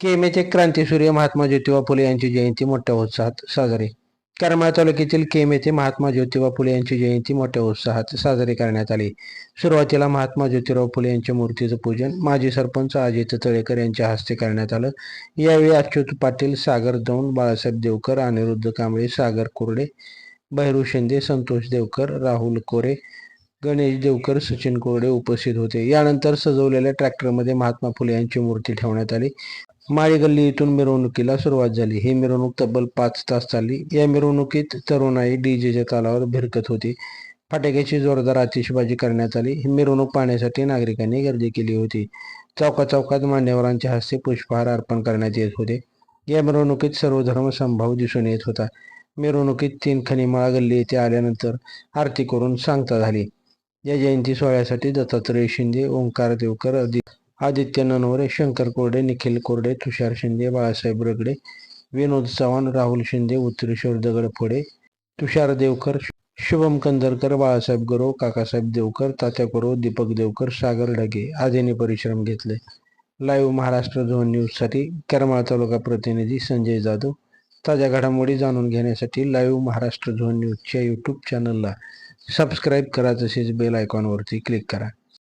केमेचे क्रांतीसूर्य महात्मा ज्योतिबा फुले यांची जयंती मोठ्या उत्साहात साजरी. करमाळ तालुक्यातील केमेचे महात्मा ज्योतिबा फुले यांची जयंती मोठ्या उत्साहात साजरी करण्यात आली. सुरुवातीला महात्मा ज्योतिराव फुले यांच्या मूर्तीचं पूजन माजी सरपंच अजित तळेकर यांच्या हस्ते करण्यात आलं. यावेळी अच्युत पाटील सागर दौंड बाळासाहेब देवकर अनिरुद्ध कांबळे सागर कुर्डे भैरू शिंदे संतोष देवकर राहुल कोरे गणेश देवकर सचिन कोरडे उपस्थित होते. यानंतर सजवलेल्या ट्रॅक्टरमध्ये महात्मा फुले यांची मूर्ती ठेवण्यात आली. माळी गल्ली इथून मिरवणुकीला सुरुवात झाली. ही मिरवणूक तब्बल पाच तास चालली. या मिरवणुकीत तरुणाई डीजेच्या तालावर भिरकत होती. फटाक्याची जोरदार आतिषबाजी करण्यात आली. ही मिरवणूक पाहण्यासाठी नागरिकांनी गर्दी केली होती. चौका चौकात मान्यवरांच्या हस्ते पुष्पहार अर्पण करण्यात येत होते. या मिरवणुकीत सर्वधर्म संभाव दिसून येत होता. मिरवणुकीत तीन खनिमाळा गल्ली येथे आल्यानंतर आरती करून सांगता झाली. या जयंती सोहळ्यासाठी दत्तात्रय शिंदे ओंकार देवकर अधिक आदित्य ननवरे शंकर कोरडे निखिल कोरडे तुषार शिंदे बाळासाहेब रगडे विनोद चव्हाण राहुल शिंदे उत्तरेश्वर दगडफोडे तुषार देवकर शुभम कंदरकर बाळासाहेब गरोव काकासाहेब देवकर तात्या गुरव दीपक देवकर सागर ढगे आदींनी परिश्रम घेतले. लाईव्ह महाराष्ट्र झोन न्यूजसाठी करमाळ तालुका प्रतिनिधी संजय जाधव. ताज्या घडामोडी जाणून घेण्यासाठी लाईव्ह महाराष्ट्र झोन न्यूजच्या यूट्यूब चॅनलला सबस्क्राईब करा तसेच बेल आयकॉनवरती क्लिक करा.